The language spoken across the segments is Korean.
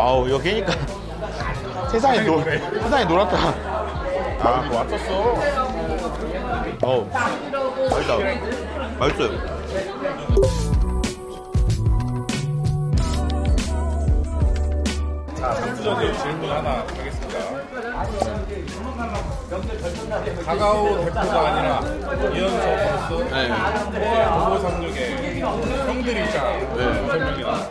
아우 깨니까 세상에 노 세상에 놀았다. 아, 왔었어. 어우 맛있다. 맛있어요. 자, 상투전에 질문 하나 하겠습니다. 가가오 대표가 아니라 이현석 선수, 네. 도보 상륙의 형들이 있잖아. 네. 성륙이나.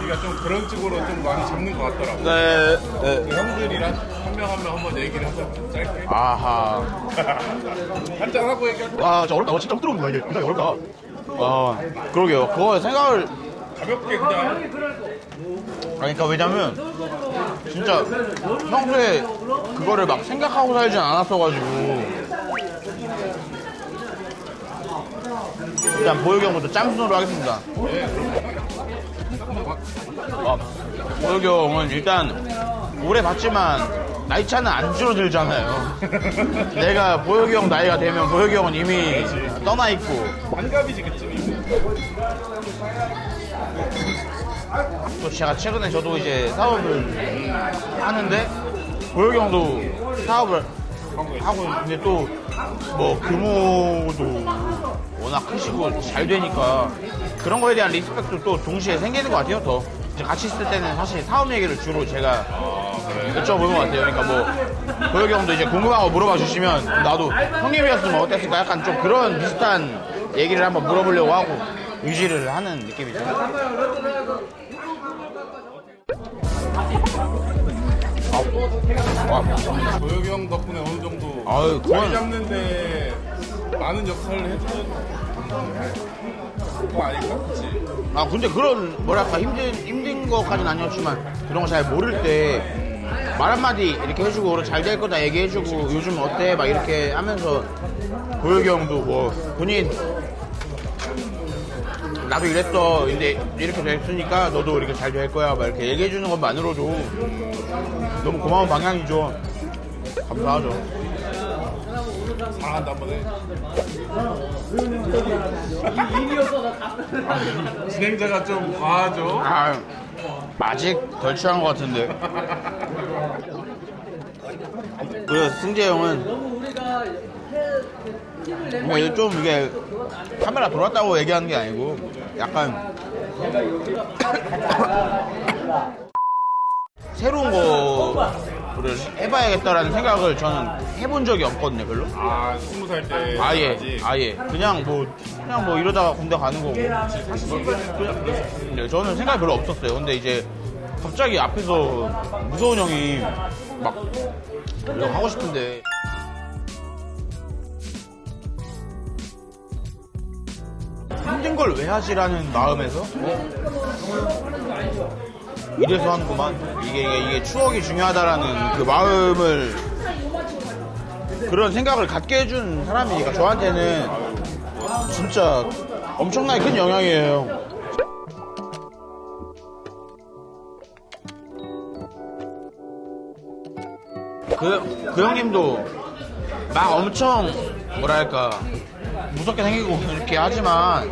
우리가 좀 그런 쪽으로 좀 많이 잡는 것 같더라고. 네. 네. 그 형들이랑 한 명 한 명 한번 얘기를 하자. 짧게. 아하. 한잔 하고 얘기할까? 와, 진짜 어렵다. 와, 진짜 힘들었구나. 이게 굉장히 어렵다. 아, 그러게요. 그거 생각을 가볍게 그냥 그러니까 왜냐면 진짜 평소에 그거를 막 생각하고 살진 않았어가지고 일단 보혁이 형부터 짬순으로 하겠습니다. 아, 보혁이 형은 일단 오래 봤지만 나이 차는 안 줄어들잖아요. 내가 보혁이 형 나이가 되면 보혁이 형은 이미 떠나 있고 반갑이지 그쯤이. 또 제가 최근에 저도 이제 사업을 하는데 보혁이 형도 사업을 하고 있는데 또 뭐 규모도 워낙 크시고 잘 되니까 그런 거에 대한 리스펙도 또 동시에 생기는 것 같아요 더. 같이 있을 때는 사실 사업 얘기를 주로 제가 여쭤보는 것 같아요. 그러니까 뭐 보혁이 형도 이제 궁금한 거 물어봐 주시면 나도 형님이었으면 어땠을까? 약간 좀 그런 비슷한 얘기를 한번 물어보려고 하고 유지를 하는 느낌이죠 와, 도혁이 형 덕분에 어느 정도 아유, 그건- 잡는데 많은 역할을 해주는 거 아닐까? 그치? 아 근데 그런 뭐랄까 힘든 힘든 것까지는 아니었지만 그런 거 잘 모를 때 말 한마디 이렇게 해주고 잘될 거다 얘기해주고 요즘 어때 막 이렇게 하면서 보혁이 형도 뭐 본인 나도 이랬어. 근데 이렇게 됐으니까 너도 이렇게 잘 될 거야. 막 이렇게 얘기해 주는 것만으로도 너무 고마운 방향이죠. 감사하죠. 사랑한다 한번 해. 진행자가 좀 과하죠? 아 아직 덜 취한 것 같은데. 그리고 승재 형은 뭐 이게 좀 이게 카메라 돌았다고 얘기하는 게 아니고 약간 새로운 거를 해봐야겠다라는 생각을 저는 해본 적이 없거든요 별로 아, 스무 살 때. 아예 아직. 아예 그냥 뭐 그냥 뭐 이러다가 군대 가는 거고 네, 저는 생각이 별로 없었어요 근데 이제 갑자기 앞에서 무서운 형이 막 이거 하고 싶은데 힘든 걸왜 하지라는 마음에서 어? 이래서 하는구만 이게, 이게 이게 추억이 중요하다라는 그 마음을 그런 생각을 갖게 해준 사람이니까 저한테는 진짜 엄청나게 큰 영향이에요. 그, 그 형님도 막 엄청 뭐랄까 무섭게 생기고 이렇게 하지만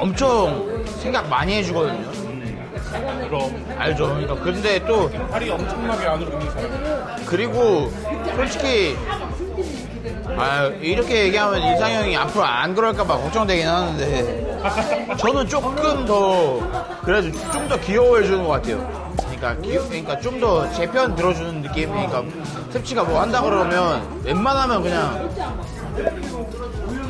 엄청 생각 많이 해주거든요. 그럼. 알죠. 그러니까 근데 또 팔이 엄청나게 안으로 있는 사람. 그리고 솔직히 아 이렇게 얘기하면 이상형이 앞으로 안 그럴까봐 걱정되긴 하는데 저는 조금 더 그래도 좀 더 귀여워해 주는 것 같아요. 그러니까 귀 그러니까 좀 더 제 편 들어주는 느낌. 그러니까 셉치가 뭐 한다 그러면 웬만하면 그냥 좀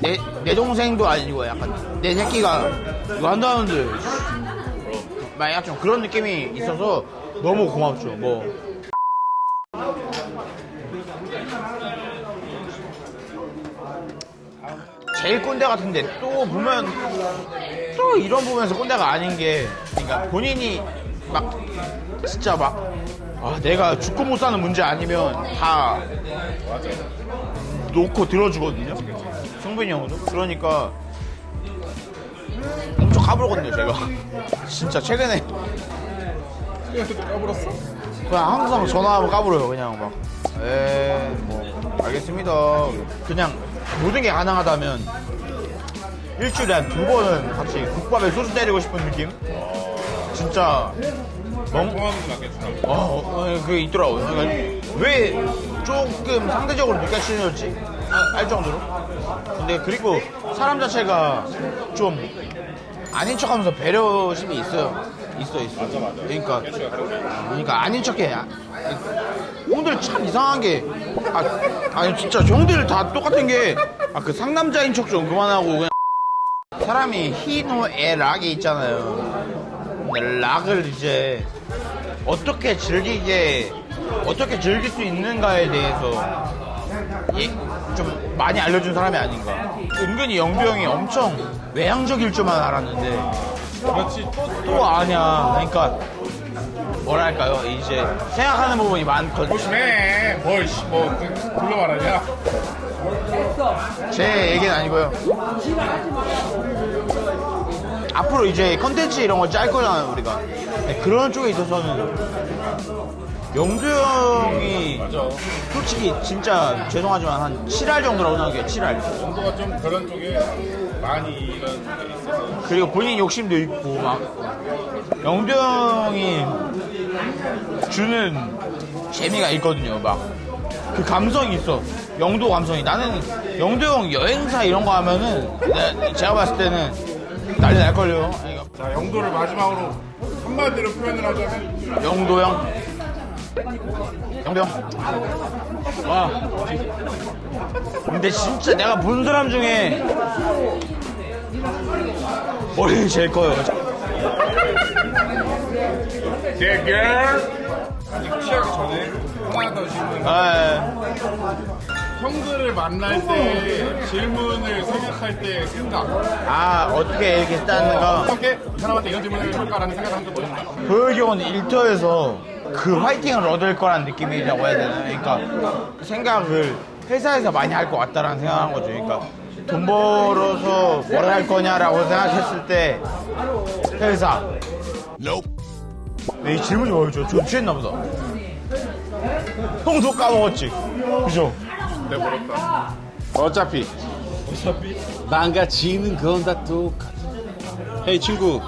내 내 동생도 아니고 약간 내 새끼가 이거 한다는데 만약 좀 그런 느낌이 있어서 너무 고맙죠. 뭐 제일 꼰대 같은데 또 보면 또 이런 부분에서 꼰대가 아닌 게 그러니까 본인이 막 진짜 막 아, 내가 죽고 못 사는 문제 아니면 다 놓고 들어주거든요. 성빈이 형도 그러니까 엄청 까불거든요 제가 진짜 최근에 까불었어? 그냥 항상 전화하면 까불어요 그냥 막 에이 뭐 알겠습니다 그냥 모든 게 가능하다면 일주일에 한 두 번은 같이 국밥에 소주 때리고 싶은 느낌 진짜 낫겠다. 어, 어, 그게 있더라고요. 왜 조금 상대적으로 친해졌지? 아, 알 정도로. 근데 그리고 사람 자체가 좀 아닌 척 하면서 배려심이 있어요. 있어, 있어. 맞아, 맞아. 그러니까, 그러니까 아닌 척해. 아, 형들 참 이상한 게, 아, 아니, 진짜 형들 다 똑같은 게, 아, 그 상남자인 척 좀 그만하고, 그냥. 사람이 희노애 락이 있잖아요. 근데 락을 이제 어떻게 즐기게 어떻게 즐길 수 있는가에 대해서 예, 좀 많이 알려준 사람이 아닌가. 은근히 영규 형이 엄청 외향적일 줄만 알았는데 그렇지. 또 또 아냐. 그러니까 뭐랄까요. 이제 생각하는 부분이 많거든요. 조심해. 뭘, 씨, 뭐, 그, 불러 말하냐? 제 얘기는 아니고요. 앞으로 이제 컨텐츠 이런 걸짤 거잖아요, 우리가. 네, 그런 쪽에 있어서는 영도 형이. 솔직히 진짜 죄송하지만 한 7할 정도라고 생각해요, 7할. 정도가 좀 그런 쪽에 많이 이런 게 있어서. 그리고 본인 욕심도 있고, 막. 영도 형이 주는 재미가 있거든요, 막. 그 감성이 있어. 영도 감성이. 나는 영도 형 여행사 이런 거 하면은, 내- 제가 봤을 때는 난리 날걸요. 자, 영도를 마지막으로 한마디로 표현을 하자면, 영도 형. 형. 와. 근데 진짜 내가 본 사람 중에 머리 제일 커요. 아직 취하기 전에 하나 더 질문. 아, 형들을 만날 때 질문을 생각할 때 생각. 아, 어떻게 이렇게 했다는가. 어떻게 이 사람한테 이런 질문을 할까라는 생각을 한적 뭐있나 보혁이 형은 일터에서 그 화이팅을 얻을 거란 느낌이라고 해야 되나? 그러니까 생각을 회사에서 많이 할 것 같다라는 생각한 거죠. 그러니까 돈 벌어서 뭘 할 거냐라고 생각했을 때 회사. 네, 이 질문이 뭐였죠? 저 취했나 보다. 형도 까먹었지. 그죠? 내 버렸다. 어차피 망가지는 건 다 똑같아. 헤이 친구